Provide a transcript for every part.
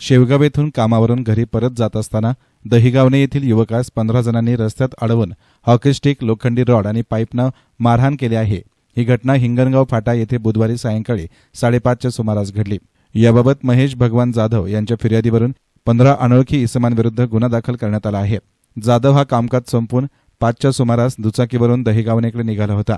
शेवगाव येथून कामावरून घरी परत जात असताना दहिगावणे येथील युवकास पंधरा जणांनी रस्त्यात अडवून हॉकी स्टिक लोखंडी रॉड आणि पाईपनं मारहाण केली आहे. ही घटना हिंगणगाव फाटा येथे बुधवारी सायंकाळी साडेपाचच्या सुमारास घडली. याबाबत महेश भगवान जाधव यांच्या फिर्यादीवरून पंधरा अनोळखी इसमांविरुद्ध गुन्हा दाखल करण्यात आला आहे. जाधव हा कामकाज संपून पाचच्या सुमारास दुचाकीवरून दहिगावणेकडे निघाला होता.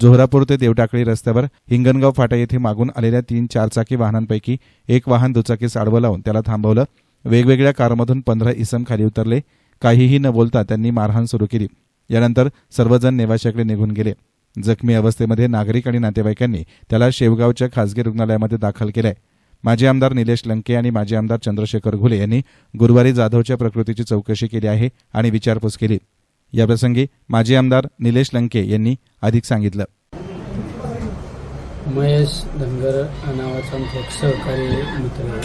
जोहरापूर ते देवटाकळी रस्त्यावर हिंगणगाव फाटा येथे मागून आलेल्या तीन चारचाकी वाहनांपैकी एक वाहन दुचाकीस आडवं लावून त्याला थांबवलं. वेगवेगळ्या कारमधून पंधरा इसम खाली उतरले. काहीही न बोलता त्यांनी मारहाण सुरू केली. यानंतर सर्वजण नेवाशाकडे निघून गेले. जखमी अवस्थेमध्ये नागरिक आणि नातेवाईकांनी त्याला शेवगावच्या खासगी रुग्णालयामध्ये दाखल केलंय. माजी आमदार निलेश लंके आणि माजी आमदार चंद्रशेखर घुले यांनी गुरुवारी जाधवच्या प्रकृतीची चौकशी केली आहे आणि विचारपूस केली. याप्रसंगी माजी आमदार निलेश लंके यांनी अधिक सांगितलं. महेश धनगर नावाचा आमचा एक सहकारी मित्र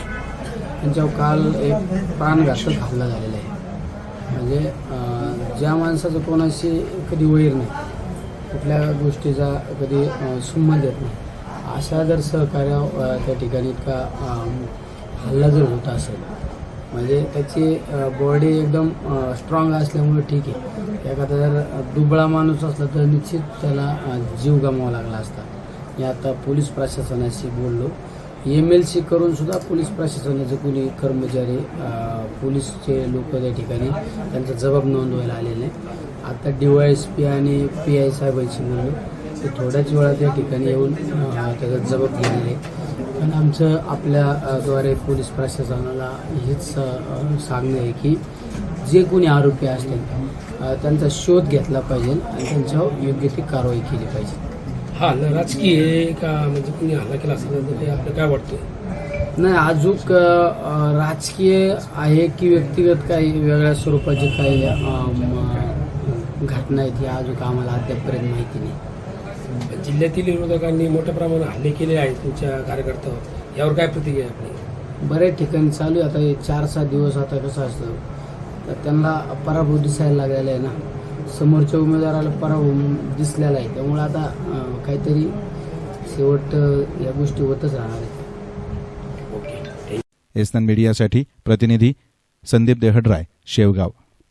त्यांच्यावर काल एक प्राणघातक हल्ला झालेला आहे. म्हणजे ज्या माणसाचं कोणाशी कधी वैर नाही कुठल्या गोष्टीचा कधी संबंध येत नाही अशा जर सहकार्य त्या ठिकाणी इतका हल्ला जर होत असेल म्हणजे त्याची बॉडी एकदम स्ट्रॉंग असल्यामुळे ठीक आहे. एखादा जर दुबळा माणूस असला तर निश्चित त्याला जीव गमावा लागला असता. मी आता पोलीस प्रशासनाशी बोललो. एम एल सी करून सुद्धा पोलीस प्रशासनाचे कोणी कर्मचारी पोलीसचे लोक त्या ठिकाणी त्यांचा जबाब नोंदवायला आलेले आता डी वाय एस पी आणि पी आय साहेबांशी बोललो. ते थोड्याच वेळात या ठिकाणी येऊन त्याचा जबाब घेणार आहे. पण आमचं आपल्या अ, द्वारे पोलीस प्रशासनाला हेच सांगणं आहे की जे कोणी आरोपी असतील त्यांचा शोध घेतला पाहिजे आणि त्यांच्यावर योग्य ती कारवाई केली पाहिजे. हा हल्ला राजकीय का म्हणजे कोणी हल्ला केला असेल तर ते आपलं काय वाटतं नाही अजून अ, राजकीय आहे की व्यक्तिगत काही वेगळ्या स्वरूपाची काही घटना आहेत या अजून आम्हाला अद्यापपर्यंत माहिती नाही. जिल्ह्यातील विरोधकांनी मोठ्या प्रमाणात हल्ले केले आहेत तुमच्या कार्यकर्त्यावर. यावर काय प्रतिक्रिया आहे आपली? बऱ्याच ठिकाणी चालू आहे. आता हे चार सहा दिवस आता कसं असतं? तर त्यांना पराभव दिसायला लागलेला आहे ना. समोरच्या उमेदवाराला पराभव दिसलेला आहे. त्यामुळे आता काहीतरी शेवट या गोष्टी होतच राहणार आहेत. ओके. एसनन मीडियासाठी प्रतिनिधी संदीप देहडराय शेवगाव.